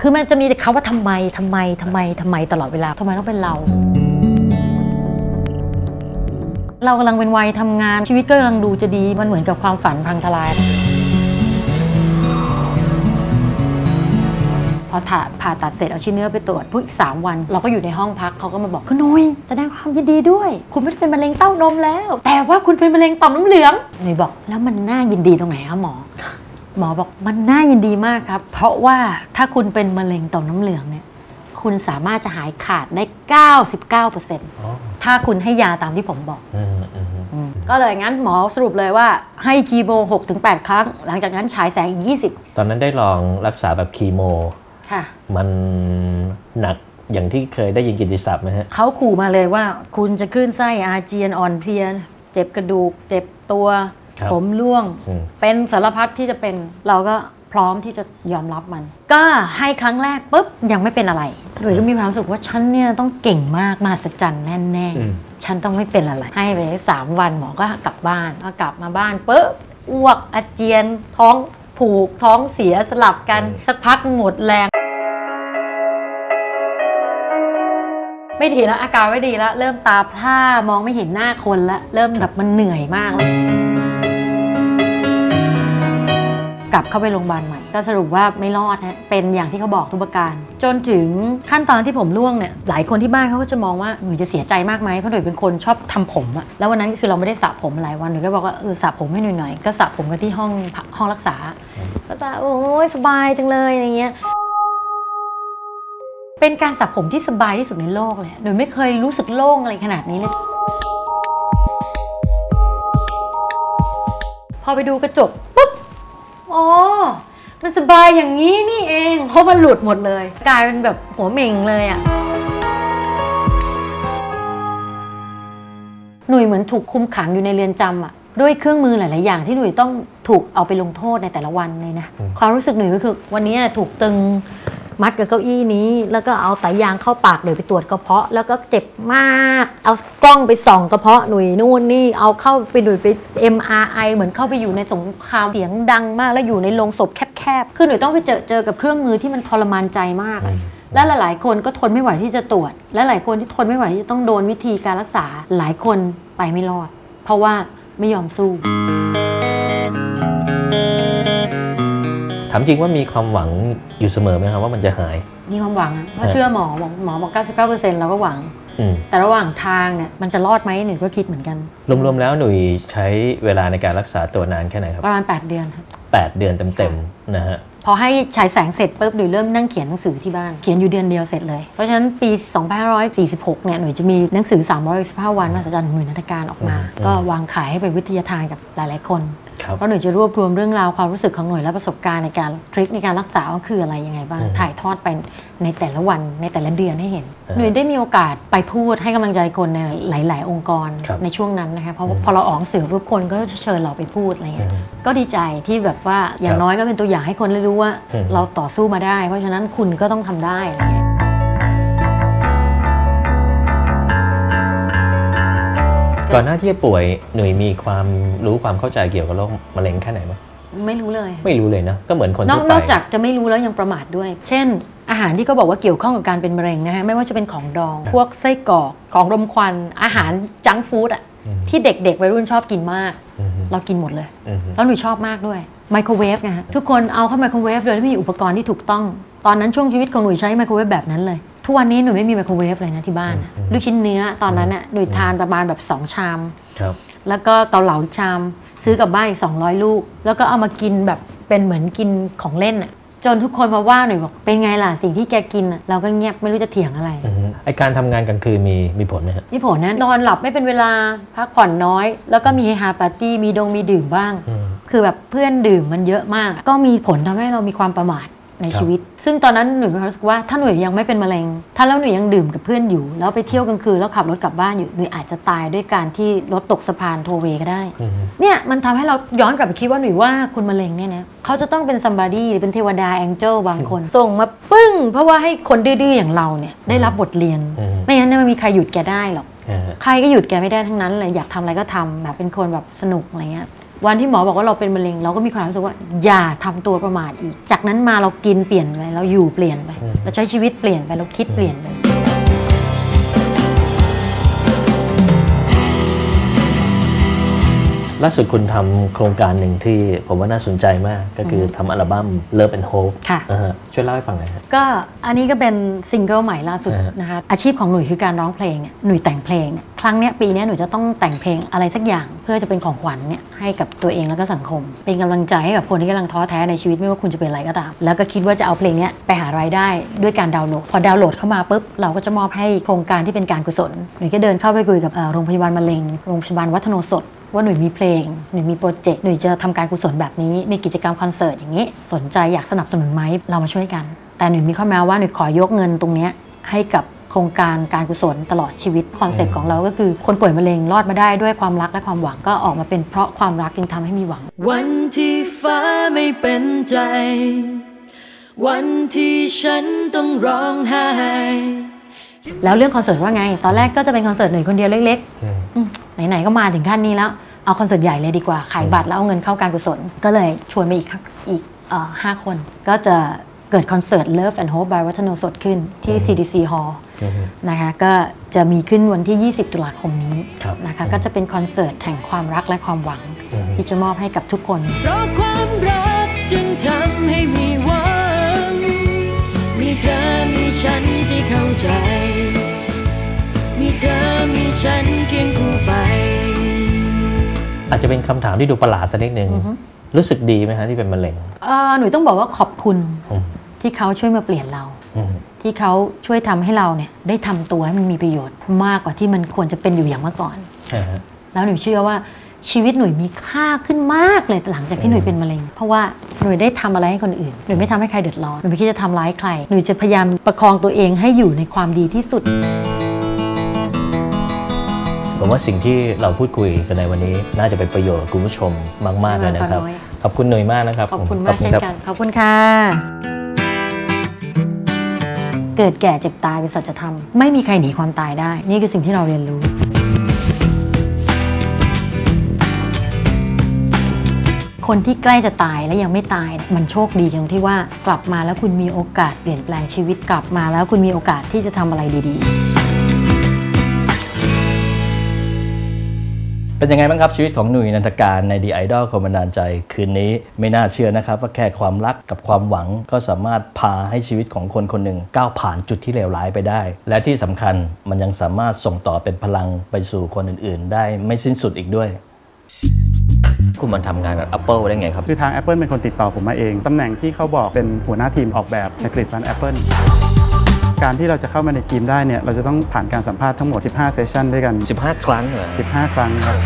คือมันจะมีแต่คำว่าทำไมทำไมทำไมทำไมตลอดเวลาทำไมต้องเป็นเรา เรากำลังเป็นวัยทำงานชีวิตก็กำลังดูจะดีมันเหมือนกับความฝันพังทลายพอผ่าผ่าตัดเสร็จเอาชิ้นเนื้อไปตรวจปุ๊บอีกสามวัน เราก็อยู่ในห้องพักเขาก็มาบอกคุณนุ้ยแสดงความยินดีด้วย คุณไม่ได้เป็นมะเร็งเต้านมแล้ว แต่ว่าคุณเป็นมะเร็งต่อมน้ำเหลืองนุ่ยบอกแล้วมันน่ายินดีตรงไหนคะหมอ หมอบอกมันน่ายินดีมากครับ เพราะว่าถ้าคุณเป็นมะเร็งต่อมน้ำเหลืองเนี่ย คุณสามารถจะหายขาดได้ 99%อ๋อถ้าคุณให้ยาตามที่ผมบอกอืมอืมอืมก็เลยงั้นหมอสรุปเลยว่าให้คีโม 6-8 ครั้ง หลังจากนั้นฉายแสงอีกตอนนั้นได้ลองรักษาแบบคีโม20ค่ะมันหนักอย่างที่เคยได้ยินกิตติศัพท์ไหมฮะเขาขู่มาเลยว่าคุณจะคลื่นไส้อาเจียนอ่อนเพลีย เจ็บกระดูก เจ็บตัวครับ ผมร่วงอืมเป็นสารพัดที่จะเป็นเราก็พร้อมที่จะยอมรับมัน ก็ให้ครั้งแรกปุ๊บยังไม่เป็นอะไรหรือก็มีความรู้สึกว่าฉันเนี่ยต้องเก่งมากมหัศจรรย์แน่อืมๆฉันต้องไม่เป็นอะไร ให้ไปสามวันหมอก็กลับบ้านพอกลับมาบ้านปุ๊บอ้วกอาเจียนท้องผูกท้องเสียสลับกันสักพักหมดแรง ไม่ดีแล้วอาการไม่ดีแล้ว เริ่มตาพร่ามองไม่เห็นหน้าคนแล้ว เริ่มแบบมันเหนื่อยมากแล้ว กลับเข้าไปโรงพยาบาลใหม่ก็สรุปว่าไม่รอดฮะเป็นอย่างที่เขาบอกทุกประการ จนถึงขั้นตอนที่ผมร่วงเนี่ยหลายคนที่บ้านเขาก็จะมองว่าหนูจะเสียใจมากไหมเพราะหนูเป็นคนชอบทำผมอะแล้ววันนั้นก็คือเราไม่ได้สระผมหลายวันหนูก็บอกว่าเออสระผมให้หน่อยหน่อยๆก็สระผมกันที่ห้องห้องรักษาก็จะโอ้ยสบายจังเลยอะไรเงี้ยเป็นการสระผมที่สบายที่สุดในโลกเลยหนูไม่เคยรู้สึกโล่งอะไรขนาดนี้เลยพอไปดูกระจกปุ๊บ อ๋อ มันสบายอย่างนี้นี่เอง เพราะมันหลุดหมดเลย กลายเป็นแบบหัวเหม่งเลยอะหนุ่ยเหมือนถูกคุมขังอยู่ในเรือนจำอะด้วยเครื่องมือหลาย ๆ อย่างที่หนุ่ยต้องถูกเอาไปลงโทษในแต่ละวันเลยนะอืมความรู้สึกหนุ่ยก็คือ วันนี้ถูกตึง มัดกับเก้าอี้นี้ แล้วก็เอาไตายางเข้าปากหนุ่ยไปตรวจกระเพาะ แล้วก็เจ็บมาก เอากล้องไปส่องกระเพาะหนุ่ยนู่นนี่เอาเข้าไปหนุ่ยไป MRI เหมือนเข้าไปอยู่ในสงครามเสียงดังมากแล้วอยู่ในโรงศพแคบๆคือหนุ่ยต้องไปเจอเจอกับเครื่องมือที่มันทรมานใจมากอะและหลาย ๆ คนก็ทนไม่ไหวที่จะตรวจ และหลายคนที่ทนไม่ไหวที่จะต้องโดนวิธีการรักษาหลายคนไปไม่รอด เพราะว่าไม่ยอมสู้ ถามจริงว่ามีความหวังอยู่เสมอไหมครับว่ามันจะหาย มีความหวังอะเพราะเชื่อหมอบอกหมอบอก99%เราก็หวังอืมแต่ระหว่างทางเนี่ยมันจะรอดไหมหนูก็คิดเหมือนกัน รวมๆแล้วหนุ่ยใช้เวลาในการรักษาตัวนานแค่ไหนครับ ประมาณ 8 เดือนครับ8เดือนเต็มๆนะฮะพอให้ฉายแสงเสร็จปุ๊บหนูเริ่มนั่งเขียนหนังสือที่บ้านเขียนอยู่เดือนเดียวเสร็จเลย เพราะฉะนั้นปี 2546 เนี่ยหนูจะมีหนังสือ 315 วันมหัศจรรย์ของหน่วยนักการออกมาอืมก็วางขายให้เป็นวิทยาทานกับหลาย ๆ คนครับ เพราะหนูจะรวบรวมเรื่องราวความรู้สึกของหน่วยและประสบการณ์ในการทริคในการรักษาว่าคืออะไรยังไงบ้างอืมถ่ายทอดไปในแต่ละวันในแต่ละเดือนให้เห็นอ่าหน่วยได้มีโอกาสไปพูดให้กำลังใจคนในหลาย ๆ องค์กรครับในช่วงนั้นนะคะเพราะอืมพอเราออกหนังสือทุกคนก็จะเชิญเราไปพูดอะไรอืเงี้ยมก็ดีใจที่แบบว่าอย่าคงรับน้อยก็เป็นตัวอย่างให้คนได้รู้ว่าอืมเราต่อสู้มาได้ เพราะฉะนั้นคุณก็ต้องทำได้อะไรเงี้ย ก่อนหน้าที่จะป่วยหนุ่ยมีความรู้ความเข้าใจเกี่ยวกับโรคมะเร็งแค่ไหนบ้างไม่รู้เลย ไม่รู้เลยนะ ก็เหมือนคนนอกทั่วไปนอกจากจะไม่รู้แล้วยังประมาทด้วย เช่น อาหารที่เขาบอกว่าเกี่ยวข้องกับการเป็นมะเร็งนะฮะไม่ว่าจะเป็นของดอง พวกไส้กรอกของรมควันอาหารจังก์ฟู้ดอะอืมที่เด็กๆวัยรุ่นชอบกินมากอืมเรากินหมดเลยอืมแล้วหนูชอบมากด้วยไมโครเวฟไงฮะทุกคนเอาเข้าไมโครเวฟโดยที่ไม่มีอุปกรณ์ที่ถูกต้อง ตอนนั้นช่วงชีวิตของหนูใช้ไมโครเวฟแบบนั้นเลย ทุกวันนี้หนูไม่มีไมโครเวฟเลยนะที่บ้านอะลูกชิ้นเนื้อตอนนั้นน่ะหนูทานประมาณแบบสองชามครับแล้วก็เกาเหลาชาม ซื้อกลับบ้านอีก200ลูก แล้วก็เอามากินแบบเป็นเหมือนกินของเล่นอะจนทุกคนมาว่าหน่อยบอกเป็นไงล่ะสิ่งที่แกกินอะเราก็เงียบไม่รู้จะเถียงอะไรอืมไอการทำงานกลางคืนมีมีผลไหมฮะนี่ผลนะนอนหลับไม่เป็นเวลาพักผ่อนน้อย แล้วก็มีเฮฮาปาร์ตี้มีดงมีดื่มบ้างอืมคือแบบเพื่อนดื่มมันเยอะมาก ก็มีผลทำให้เรามีความประมาท ในครับชีวิต ซึ่งตอนนั้นหนูมีความรู้สึกว่าถ้าหนูยังไม่เป็นมะเร็ง ถ้าแล้วหนูยังดื่มกับเพื่อนอยู่ แล้วไปเที่ยวกลางคืนแล้วขับรถกลับบ้านอยู่หนูอาจจะตายด้วยการที่รถตกสะพานโทเวก็ได้อืมเนี่ยมันทำให้เราย้อนกลับไปคิดว่าหนูว่าคุณมะเร็งเนี่ยนะเขาจะต้องเป็นซัมบาดี้หรือเป็นเทวดาแองเจิลบางคน ส่งมาปึ้ง เพราะว่าให้คนดื้อๆอย่างเราเนี่ยได้รับบทเรียนอืมไม่งั้นเนี่ยมันมีใครหยุดแกได้หรอกอ่าฮะใครก็หยุดแกไม่ได้ทั้งนั้นเลยอยากทำอะไรก็ทำแบบเป็นคนแบบสนุกอะไรเงี้ย วันที่หมอบอกว่าเราเป็นมะเร็ง เราก็มีความรู้สึกว่า อย่าทำตัวประมาทอีก จากนั้นมาเรากินเปลี่ยนไปเราอยู่เปลี่ยนไปอืมเราใช้ชีวิตเปลี่ยนไปเราคิดเปลี่ยนไป ล่าสุดคุณทำโครงการหนึ่งที่ผมว่าน่าสนใจมากก็คือทำอัลบั้ม Love and Hope ค่ะนะฮะช่วยเล่าให้ฟังหน่อยครับก็อันนี้ก็เป็นซิงเกิลใหม่ล่าสุดอ่าฮะนะคะอาชีพของหนุ่ยคือการร้องเพลงเนี่ยหนุ่ยแต่งเพลงเนี่ยครั้งเนี้ยปีเนี้ยหนุ่ยจะต้องแต่งเพลงอะไรสักอย่าง เพื่อจะเป็นของขวัญเนี่ยให้กับตัวเองแล้วก็สังคม เป็นกำลังใจให้กับคนที่กำลังท้อแท้ในชีวิตไม่ว่าคุณจะเป็นอะไรก็ตาม แล้วก็คิดว่าจะเอาเพลงเนี้ยไปหารายได้ด้วยการดาวน์โหลดพอดาวน์โหลดเข้ามาปุ๊บเราก็จะมอบให้โครงการที่เป็นการกุศลหนุ่ยก็เดินเข้าไปคุยกับเอ่อโรงพยาบาลมะเร็งโรงพยาบาลวัฒโนสด ว่าหนุ่ยมีเพลง หนุ่ยมีโปรเจกต์ หนุ่ยจะทำการกุศลแบบนี้ มีกิจกรรมคอนเสิร์ตอย่างนี้ สนใจอยากสนับสนุนไหม เรามาช่วยกัน แต่หนุ่ยมีข้อแม้ว่าหนุ่ยขอยกเงินตรงเนี้ยให้กับโครงการการกุศลตลอดชีวิตคอนเซปต์ของเราก็คือคนป่วยมะเร็งรอดมาได้ด้วยความรักและความหวังก็ออกมาเป็นเพราะความรักจึงทำให้มีหวัง วันที่ฟ้าไม่เป็นใจ วันที่ฉันต้องร้องไห้แล้วเรื่องคอนเสิร์ตว่าไง ตอนแรกก็จะเป็นคอนเสิร์ตหนุ่ยคนเดียวเล็กอืมๆอืม ไหนๆก็มาถึงขั้นนี้แล้ว เอาคอนเสิร์ตใหญ่เลยดีกว่า ขายบัตรแล้วเอาเงินเข้าการกุศล ก็เลยชวนไปอีกครับอีกเอ่อห้าคน ก็จะเกิดคอนเสิร์ต Love and Hope by วัฒโนสดขึ้นที่ CDC Hall อืมนะคะก็จะมีขึ้นวันที่ 20 ตุลาคมนี้ครับนะคะก็จะเป็นคอนเสิร์ตแห่งความรักและความหวังอืมที่จะมอบให้กับทุกคนเพราะความรักจึงทำให้มีหวังมีเธอมีฉันที่เข้าใจ อาจจะเป็นคำถามที่ดูประหลาดสักนิดนึงอือฮึรู้สึกดีไหมฮะที่เป็นมะเร็งเอ่อหนูต้องบอกว่าขอบคุณอืมที่เขาช่วยมาเปลี่ยนเราอืมที่เขาช่วยทำให้เราเนี่ยได้ทำตัวให้มันมีประโยชน์มากกว่าที่มันควรจะเป็นอยู่อย่างเมื่อก่อนใช่ฮะแล้วหนูเชื่อว่าชีวิตหนุ่ยมีค่าขึ้นมากเลยหลังจากที่หนุ่ยเป็นมะเร็ง เพราะว่าหนุ่ยได้ทำอะไรให้คนอื่นหนุ่ยไม่ทำให้ใครเดือดร้อนหนุ่ยไม่คิดจะทำร้ายใครหนุ่ยจะพยายามประคองตัวเองให้อยู่ในความดีที่สุด ผมว่าสิ่งที่เราพูดคุยกันในวันนี้ น่าจะเป็นประโยชน์กับคุณผู้ชมมากๆเลยนะครับมากกว่าน้อยขอบคุณหน่ยมากนะครับ ขอบคุณมากเช่นครับกัน ขอบคุณค่ะ เกิดแก่เจ็บตายเป็นสัจธรรม ไม่มีใครหนีความตายได้ นี่คือสิ่งที่เราเรียนรู้คนที่ใกล้จะตายและยังไม่ตายเนี่ยมันโชคดีตรงที่ว่ากลับมาแล้วคุณมีโอกาสเปลี่ยนแปลงชีวิตกลับมาแล้วคุณมีโอกาสที่จะทำอะไรดี ๆ เป็นยังไงบ้างครับ ชีวิตของหนุ่ยนันทการใน The Idol คนบันดาลใจ คืนนี้ไม่น่าเชื่อนะครับ ว่าแค่ความรักกับความหวังก็สามารถพาให้ชีวิตของคนคนหนึ่งก้าวผ่านจุดที่เลวร้ายไปได้ และที่สำคัญมันยังสามารถส่งต่อเป็นพลังไปสู่คนอื่น ๆ ได้ไม่สิ้นสุดอีกด้วยคุณมันทำงานกับ Apple ได้ไงครับ คือทาง Apple เป็นคนติดต่อผมมาเอง ตำแหน่งที่เขาบอกเป็นหัวหน้าทีมออกแบบในผลิตภัณฑ์ Apple การที่เราจะเข้ามาในทีมได้เนี่ยเราจะต้องผ่านการสัมภาษณ์ทั้งหมด 15 เซสชันด้วยกัน 15 ครั้งเหรอ15 ครั้งครับ